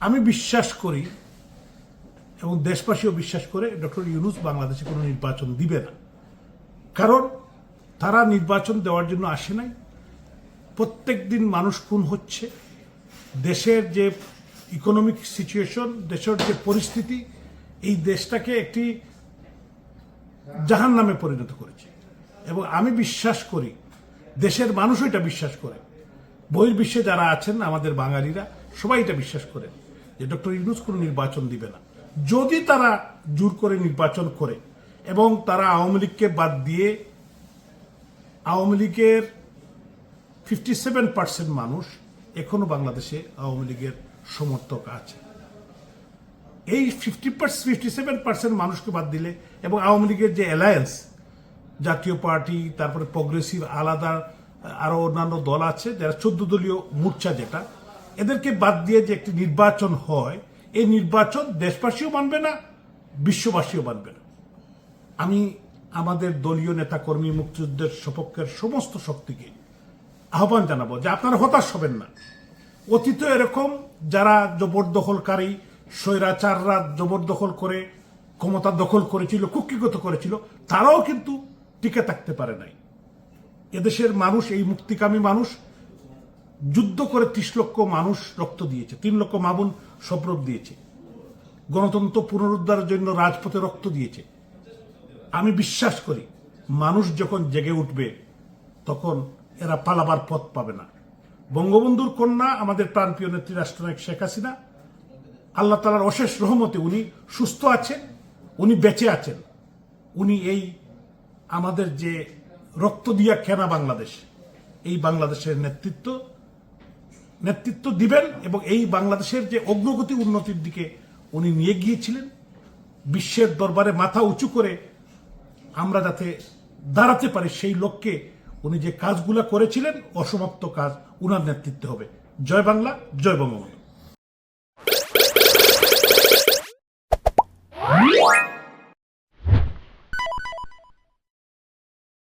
আমি বিশ্বাস করি এবং দেশবাসীও বিশ্বাস করে ডক্টর ইউনুস বাংলাদেশে কোনো নির্বাচন দিবে না। কারণ তারা নির্বাচন দেওয়ার জন্য আসে নাই। প্রত্যেক দিন মানুষ খুন হচ্ছে। দেশের যে ইকোনমিক সিচুয়েশন দেশের যে পরিস্থিতি, এই দেশটাকে একটি জাহান নামে পরিণত করেছে। এবং আমি বিশ্বাস করি, দেশের মানুষও এটা বিশ্বাস করে। বহির্বিশ্বে যারা আছেন, আমাদের বাঙালিরা, সবাই এটা বিশ্বাস করে যে ডক্টর ইউনুস কোনো নির্বাচন দিবে না। যদি তারা জোর করে নির্বাচন করে এবং তারা আওয়ামী লীগকে বাদ দিয়ে আওয়ামী লীগের ফিফটি সেভেন পার্সেন্ট মানুষ এখনও বাংলাদেশে আওয়ামী লীগের সমর্থক আছে। এই ফিফটি ফিফটি সেভেন পার্সেন্ট মানুষকে বাদ দিলে এবং আওয়ামী লীগের যে অ্যালায়েন্স জাতীয় পার্টি, তারপরে প্রগ্রেসিভ আলাদা, আরও অন্যান্য দল আছে, যারা চোদ্দ দলীয় মোর্চা যেটা এদেরকে বাদ দিয়ে যে একটি নির্বাচন হয়, এই নির্বাচন দেশবাসীও মানবে না, বিশ্ববাসীও মানবে না। আমি আমাদের দলীয় নেতাকর্মী মুক্তিযুদ্ধের সপক্ষের সমস্ত শক্তিকে আহ্বান জানাব যে আপনারা হতাশ হবেন না। অতীত এরকম যারা জবরদখলকারী, স্বৈরাচাররা জবরদখল করে, ক্ষমতা দখল করেছিল, কুক্ষিগত করেছিল, তারাও কিন্তু টিকে থাকতে পারে নাই। এদেশের মানুষ, এই মুক্তিকামী মানুষ যুদ্ধ করে ত্রিশ লক্ষ মানুষ রক্ত দিয়েছে, তিন লক্ষ মামুন সপ্রব দিয়েছে, গণতন্ত্র পুনরুদ্ধারের জন্য রাজপথে রক্ত দিয়েছে। আমি বিশ্বাস করি, মানুষ যখন জেগে উঠবে, তখন এরা পালাবার পথ পাবে না। বঙ্গবন্ধুর কন্যা, আমাদের প্রাণপ্রিয় নেত্রী রাষ্ট্রনায়ক শেখ হাসিনা, আল্লাহ তালার অশেষ রহমতে উনি সুস্থ আছেন উনি বেঁচে আছেন। উনি এই আমাদের যে রক্ত দিয়া কেনা বাংলাদেশ, এই বাংলাদেশের নেতৃত্ব নেতৃত্ব দিবেন এবং এই বাংলাদেশের যে অগ্রগতি উন্নতির দিকে উনি নিয়ে গিয়েছিলেন, বিশ্বের দরবারে মাথা উঁচু করে আমরা যাতে দাঁড়াতে পারি, সেই লক্ষ্যে উনি যে কাজগুলো করেছিলেন, অসমাপ্ত কাজ উনার নেতৃত্বে হবে। জয় বাংলা, জয় বঙ্গবন্ধু।